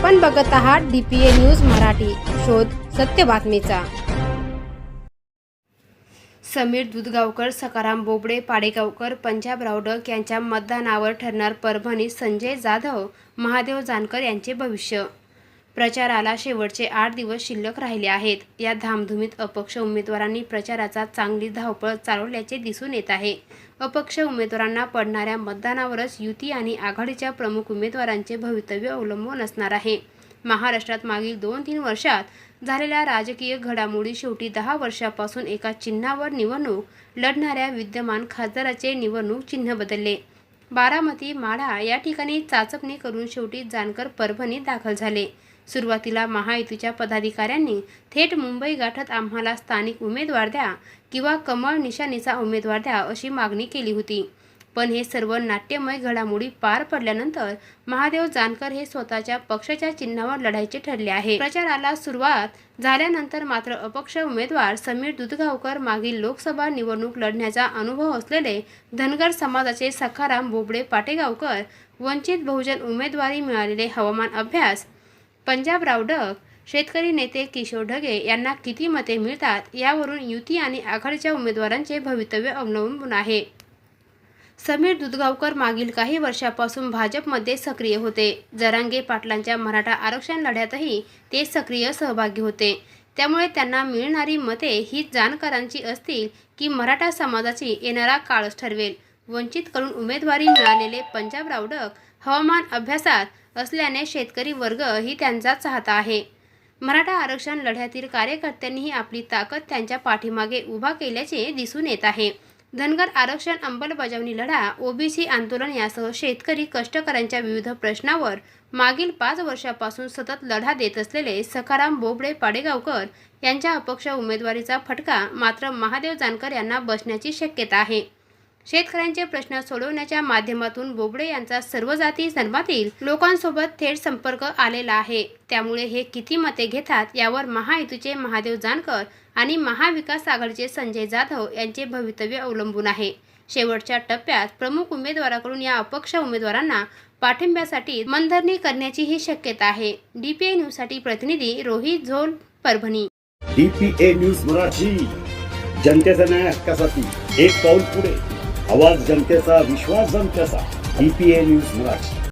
आपण बघत आहात डीपीए न्यूज मराठी. शोध सत्य बातमीचा. समीर दुधगावकर सकाराम बोबडे पाडेगावकर पंजाब रावडक यांच्या मतदानावर ठरणार परभणी संजय जाधव महादेव जानकर यांचे भविष्य. प्रचाराला शेवटचे आठ दिवस शिल्लक राहिले आहेत. या धामधुमीत अपक्ष उमेदवारांनी प्रचाराचा चांगली धावपळ चालवल्याचे दिसून येत आहे. अपक्ष उमेदवारांना पडणाऱ्या मतदानावरच युती आणि आघाडीच्या प्रमुख उमेदवारांचे भवितव्य अवलंबून असणार आहे. महाराष्ट्रात मागील दोन तीन वर्षात झालेल्या राजकीय घडामोडी शेवटी दहा वर्षापासून एका चिन्हावर निवडणूक लढणाऱ्या विद्यमान खासदाराचे निवडणूक चिन्ह बदलले. बारामती माढा या ठिकाणी चाचपणी करून शेवटी जानकर परभणी दाखल झाले. सुरुवातीला महायुतीच्या पदाधिकाऱ्यांनी थेट मुंबई गाठत आम्हाला स्थानिक उमेदवार द्या किंवा कमळ निशाणीचा उमेदवार द्या अशी मागणी केली होती. पण हे सर्व नाट्यमय घडामोडी पार पडल्यानंतर महादेव जानकर हे स्वतःच्या पक्षाच्या चिन्हावर लढायचे ठरले आहे. प्रचाराला सुरुवात झाल्यानंतर मात्र अपक्ष उमेदवार समीर दुधगावकर मागील लोकसभा निवडणूक लढण्याचा अनुभव असलेले धनगर समाजाचे सखाराम बोबडे पाटेगावकर वंचित बहुजन उमेदवारी मिळालेले हवामान अभ्यास पंजाब रावडक शेतकरी नेते किशोर ढगे यांना किती मते मिळतात यावरून युती आणि आघाडीच्या उमेदवारांचे भवितव्य अवलंबून आहे. समीर दुधगावकर मागील काही वर्षापासून भाजपमध्ये सक्रिय होते. जरांगे पाटलांच्या मराठा आरक्षण लढ्यातही ते सक्रिय सहभागी होते. त्यामुळे त्यांना मिळणारी मते ही जाणकारांची असतील की मराठा समाजाची येणारा काळच ठरवेल. वंचितकडून उमेदवारी मिळालेले पंजाब रावडक हवामान अभ्यासात असल्याने शेतकरी वर्ग ही त्यांचा चाहता आहे. मराठा आरक्षण लढ्यातील कार्यकर्त्यांनीही आपली ताकद त्यांच्या पाठीमागे उभा केल्याचे दिसून येत आहे. धनगर आरक्षण अंमलबजावणी लढा ओबीसी आंदोलन यासह शेतकरी कष्टकऱ्यांच्या विविध प्रश्नावर मागील पाच वर्षापासून सतत लढा देत असलेले सखाराम बोबडे पाडेगावकर यांच्या अपक्ष उमेदवारीचा फटका मात्र महादेव जानकर यांना बसण्याची शक्यता आहे. शेतकऱ्यांचे प्रश्न सोडवण्याच्या माध्यमातून बोबडे यांचा सर्व जाती धर्मातील लोकांसोबत थेट संपर्क आलेला आहे. त्यामुळे हे किती मते घेतात यावर महायुतीचे महादेव जानकर आणि महाविकास आघाडीचे संजय जाधव यांचे भवितव्य अवलंबून आहे. शेवटच्या टप्प्यात प्रमुख उमेदवाराकडून या अपक्ष उमेदवारांना पाठिंब्यासाठी मनधरणी करण्याची ही शक्यता आहे. डीपीए न्यूजसाठी प्रतिनिधी Rohit Zol Parbhani. DPA news Marathi. जनतेचा न्याय हक्कासाठी एक पाऊल पुढे. आवाज जनतेचा विश्वास जनतेचा. DPA news Marathi